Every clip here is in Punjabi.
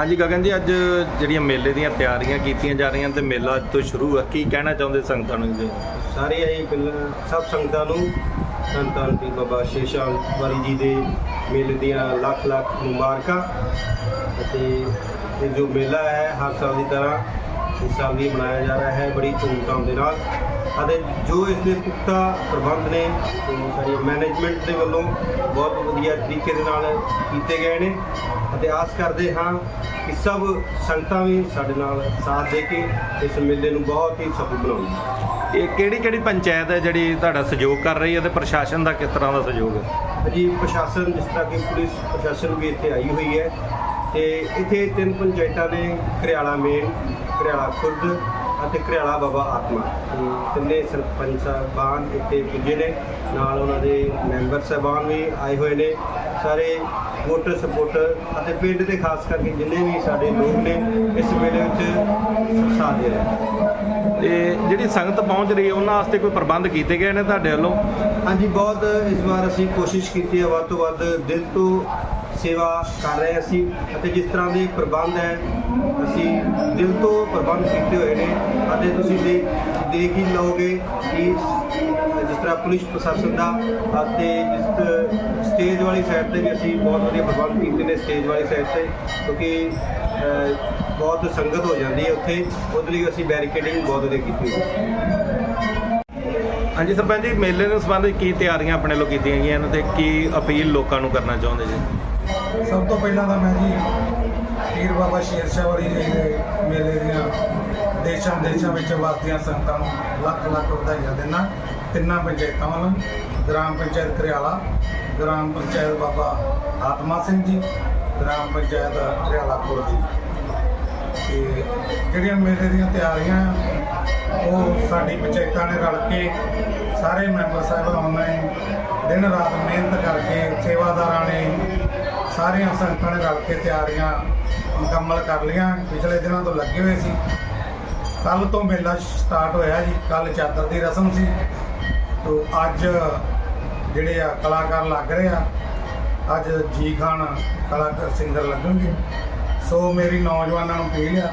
ਹਾਂਜੀ ਗਗਨ ਜੀ, ਅੱਜ ਜਿਹੜੀਆਂ ਮੇਲੇ ਦੀਆਂ ਤਿਆਰੀਆਂ ਕੀਤੀਆਂ ਜਾ ਰਹੀਆਂ ਤੇ ਮੇਲਾ ਅੱਜ ਤੋਂ ਸ਼ੁਰੂ ਹੈ ਕੀ ਕਹਿਣਾ ਚਾਹੁੰਦੇ ਸੰਗਤਾਂ ਨੂੰ ਜੀ? ਸਾਰੇ ਆਏ ਪਹਿਲਾਂ ਸਭ ਸੰਗਤਾਂ ਨੂੰ ਧੰਨ ਧੰਨ ਬਾਬਾ ਸ਼ੇਸ਼ਾਂ ਵਾਲੀ ਜੀ ਦੇ ਮੇਲੇ ਦੀਆਂ ਲੱਖ ਲੱਖ ਮੁਬਾਰਕਾਂ। ਅਤੇ ਇਹ ਜੋ ਮੇਲਾ ਹੈ, ਹਰ ਸਾਲ ਦੀ ਤਰ੍ਹਾਂ ਇਸ ਸਾਲ ਵੀ ਮਨਾਇਆ ਜਾ ਰਿਹਾ ਹੈ ਬੜੀ ਧੂਮਧਾਮ ਦੇ ਨਾਲ। ਅਤੇ ਜੋ ਇਸ ਦੇ ਪੁਖਤਾ ਪ੍ਰਬੰਧ ਨੇ ਸੋ ਸਾਡੀ ਮੈਨੇਜਮੈਂਟ ਦੇ ਵੱਲੋਂ ਬਹੁਤ ਵਧੀਆ ਤਰੀਕੇ ਦੇ ਨਾਲ ਕੀਤੇ ਗਏ ਨੇ। ਅਤੇ ਆਸ ਕਰਦੇ ਹਾਂ ਕਿ ਸਭ ਸੰਗਤਾਂ ਵੀ ਸਾਡੇ ਨਾਲ ਸਾਥ ਦੇ ਕੇ ਇਸ ਮੇਲੇ ਨੂੰ ਬਹੁਤ ਹੀ ਸਫਲ ਬਣਾਉਣਗੀਆਂ ਇਹ ਕਿਹੜੀ ਕਿਹੜੀ ਪੰਚਾਇਤ ਹੈ ਜਿਹੜੀ ਤੁਹਾਡਾ ਸਹਿਯੋਗ ਕਰ ਰਹੀ ਹੈ ਤੇ ਪ੍ਰਸ਼ਾਸਨ ਦਾ ਕਿਸ ਤਰ੍ਹਾਂ ਦਾ ਸਹਿਯੋਗ ਹੈ? ਜੀ ਪ੍ਰਸ਼ਾਸਨ ਜਿਸ ਤਰ੍ਹਾਂ ਕਿ ਪੁਲਿਸ ਪ੍ਰਸ਼ਾਸਨ ਵੀ ਇੱਥੇ ਆਈ ਹੋਈ ਹੈ। ਤੇ ਇੱਥੇ ਤਿੰਨ ਪੰਚਾਇਤਾਂ ਨੇ ਘਰਿਆਲਾ ਮੇਨ ਘਰਿਆਲਾ ਖੁਰਦ ਅਤੇ ਘਰਿਆਲਾ ਬਾਬਾ ਆਤਮਾ। ਤਿੰਨੇ ਸਰਪੰਚ ਸਾਹਿਬਾਨ ਇੱਥੇ ਪੁੱਜੇ ਨੇ ਨਾਲ ਉਹਨਾਂ ਦੇ ਮੈਂਬਰ ਸਾਹਿਬਾਨ ਵੀ ਆਏ ਹੋਏ ਨੇ। ਸਾਰੇ ਵੋਟਰ ਸਪੋਰਟਰ ਅਤੇ ਪਿੰਡ ਦੇ ਖਾਸ ਕਰਕੇ ਜਿੰਨੇ ਵੀ ਸਾਡੇ ਲੋਕ ਨੇ ਇਸ ਮੇਲੇ ਵਿੱਚ ਸਾਥ ਦੇ ਰਹੇ ਤੇ ਜਿਹੜੀ ਸੰਗਤ ਪਹੁੰਚ ਰਹੀ ਹੈ ਉਹਨਾਂ ਵਾਸਤੇ ਕੋਈ ਪ੍ਰਬੰਧ ਕੀਤੇ ਗਏ ਨੇ ਤੁਹਾਡੇ ਵੱਲੋਂ? ਹਾਂਜੀ ਬਹੁਤ ਇਸ ਵਾਰ ਅਸੀਂ ਕੋਸ਼ਿਸ਼ ਕੀਤੀ ਹੈ ਵੱਧ ਤੋਂ ਵੱਧ ਦਿਲ ਤੋਂ ਸੇਵਾ ਕਰ ਰਹੇ ਅਸੀਂ ਅਤੇ ਜਿਸ ਤਰ੍ਹਾਂ ਦੇ ਪ੍ਰਬੰਧ ਹੈ, ਅਸੀਂ ਦਿਲ ਤੋਂ ਪ੍ਰਬੰਧ ਕੀਤੇ ਹੋਏ ਨੇ ਅਤੇ ਤੁਸੀਂ ਦੇਖ ਦੇਖ ਹੀ ਲਓਗੇ ਕਿ ਜਿਸ ਤਰ੍ਹਾਂ ਪੁਲਿਸ ਪ੍ਰਸ਼ਾਸਨ ਦਾ ਅਤੇ ਜਿਸ ਸਟੇਜ ਵਾਲੀ ਸਾਈਡ ਤੇ ਵੀ ਅਸੀਂ ਬਹੁਤ ਵਧੀਆ ਪ੍ਰਬੰਧ ਕੀਤੇ ਨੇ ਸਟੇਜ ਵਾਲੀ ਸਾਈਡ ਤੇ ਕਿਉਂਕਿ ਬਹੁਤ ਸੰਗਤ ਹੋ ਜਾਂਦੀ ਹੈ ਉੱਥੇ, ਉਹਦੇ ਲਈ ਅਸੀਂ ਬੈਰੀਕੇਡਿੰਗ ਬਹੁਤ ਵਧੀਆ ਕੀਤੀ ਹੈ। ਹਾਂਜੀ ਸਰਪੰਚ ਜੀ, ਮੇਲੇ ਦੇ ਸੰਬੰਧ ਕੀ ਤਿਆਰੀਆਂ ਆਪਣੇ ਵੱਲੋਂ ਕੀਤੀਆਂ ਗਈਆਂ ਨੇ ਤੇ ਕੀ ਅਪੀਲ ਲੋਕਾਂ ਨੂੰ ਕਰਨਾ ਚਾਹੁੰਦੇ ਜੀ? ਸਭ ਤੋਂ ਪਹਿਲਾਂ ਤਾਂ ਮੈਂ ਜੀ ਪੀਰ ਬਾਬਾ ਸ਼ੇਰ ਸ਼ਾਹ ਵਾਲੀ ਜੀ ਦੇ ਮੇਲੇ ਦੀਆਂ ਦੇਸ਼ਾਂ ਦੇਸ਼ਾਂ ਵਿੱਚ ਵਸਦੀਆਂ ਸੰਗਤਾਂ ਨੂੰ ਲੱਖ ਲੱਖ ਵਧਾਈਆਂ ਦਿੰਦਾ। ਤਿੰਨਾਂ ਪੰਚਾਇਤਾਂ ਵੱਲੋਂ, ਗ੍ਰਾਮ ਪੰਚਾਇਤ ਘਰਿਆਲਾ ਗ੍ਰਾਮ ਪੰਚਾਇਤ ਬਾਬਾ ਆਤਮਾ ਸਿੰਘ ਜੀ, ਗ੍ਰਾਮ ਪੰਚਾਇਤ ਘਰਿਆਲਾ ਖੁਰਦ ਜੀ। ਤੇ ਜਿਹੜੀਆਂ ਮੇਲੇ ਦੀਆਂ ਤਿਆਰੀਆਂ ਉਹ ਸਾਡੀ ਪੰਚਾਇਤਾਂ ਨੇ ਰਲ ਕੇ ਸਾਰੇ ਮੈਂਬਰ ਸਾਹਿਬਾਨ ਨੇ ਦਿਨ ਰਾਤ ਮਿਹਨਤ ਕਰਕੇ ਸੇਵਾਦਾਰਾਂ ਨੇ ਸਾਰੀਆਂ ਸੰਗਤਾਂ ਨੇ ਰਲ ਕੇ ਤਿਆਰੀਆਂ ਮੁਕੰਮਲ ਕਰ ਲਈਆਂ। ਪਿਛਲੇ ਦਿਨਾਂ ਤੋਂ ਲੱਗੇ ਹੋਏ ਸੀ। ਕੱਲ ਤੋਂ ਮੇਲਾ ਸਟਾਰਟ ਹੋਇਆ ਜੀ। ਕੱਲ ਚਾਦਰ ਦੀ ਰਸਮ ਸੀ। ਤੋਂ ਅੱਜ ਜਿਹੜੇ ਆ ਕਲਾਕਾਰ ਲੱਗ ਰਹੇ ਆ, ਅੱਜ ਜੀ ਖਾਨ, ਕਲਾਕਾਰ ਸਿੰਗਰ ਲੱਗਣਗੇ। ਸੋ ਮੇਰੀ ਨੌਜਵਾਨਾਂ ਨੂੰ ਅਪੀਲ ਆ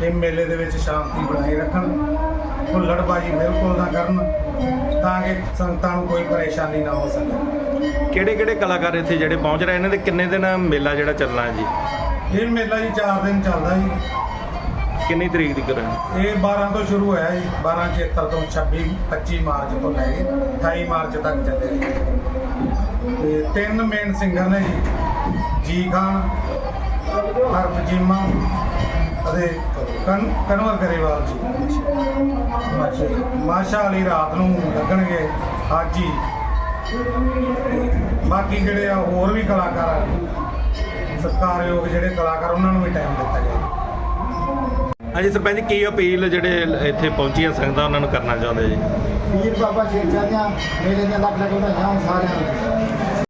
ਕਿ ਮੇਲੇ ਦੇ ਵਿੱਚ ਸ਼ਾਂਤੀ ਬਣਾਈ ਰੱਖਣ, ਹੁੱਲੜਬਾਜੀ ਬਿਲਕੁਲ ਨਾ ਕਰਨ, ਤਾਂ ਕਿ ਸੰਗਤਾਂ ਨੂੰ ਕੋਈ ਪਰੇਸ਼ਾਨੀ ਨਾ ਹੋ ਸਕੇ। ਕਿਹੜੇ ਕਿਹੜੇ ਕਲਾਕਾਰ ਇੱਥੇ ਜਿਹੜੇ ਪਹੁੰਚ ਰਹੇ ਨੇ ਤੇ ਕਿੰਨੇ ਦਿਨ ਮੇਲਾ ਜਿਹੜਾ ਚੱਲਣਾ ਹੈ ਜੀ? ਇਹ ਮੇਲਾ ਜੀ 4 ਦਿਨ ਚੱਲਦਾ ਜੀ। ਕਿੰਨੀ ਤਰੀਕ ਦੀ ਕਰਾਂ ਇਹ 12 ਤੋਂ ਸ਼ੁਰੂ ਹੋਇਆ ਜੀ। 12 ਚੇਤਰ ਤੋਂ 26 25 ਮਾਰਚ ਤੋਂ ਲੈ ਕੇ 28 ਮਾਰਚ ਤੱਕ ਚੱਲੇਗਾ ਤੇ ਤਿੰਨ ਮੇਨ ਸਿੰਗਰ ਨੇ ਜੀ। ਜੀ ਖਾਨ ਹਰਫ ਜੀਮਾ ਅਤੇ ਕਨ ਕਨਵਰ ਗਰੇਵਾਲ ਜੀ। ਮਾਸ਼ਾ ਅਲੀ ਰਾਤ ਨੂੰ ਲੱਗਣਗੇ ਹਾਜੀ। ਬਾਕੀ ਜਿਹੜੇ ਆ ਹੋਰ ਵੀ ਕਲਾਕਾਰ ਆ ਸਤਿਕਾਰਯੋਗ ਜਿਹੜੇ ਕਲਾਕਾਰ ਉਹਨਾਂ ਨੂੰ ਵੀ ਟਾਈਮ ਦਿੱਤਾ ਜਾਏਗਾ ਹਾਂਜੀ ਸਰਪੰਚ ਕੀ ਅਪੀਲ ਜਿਹੜੇ ਇੱਥੇ ਪਹੁੰਚੀਆਂ ਸੰਗਤਾਂ ਉਹਨਾਂ ਨੂੰ ਕਰਨਾ ਚਾਹੁੰਦੇ ਜੀ? ਪੀਰ ਬਾਬਾ ਸ਼ੇਰ ਸ਼ਾਹ ਦੀਆਂ ਮੇਲੇ ਦੀਆਂ ਲੱਖ ਲੱਖ ਵਧਾਈਆਂ ਸਾਰਿਆਂ ਨੂੰ।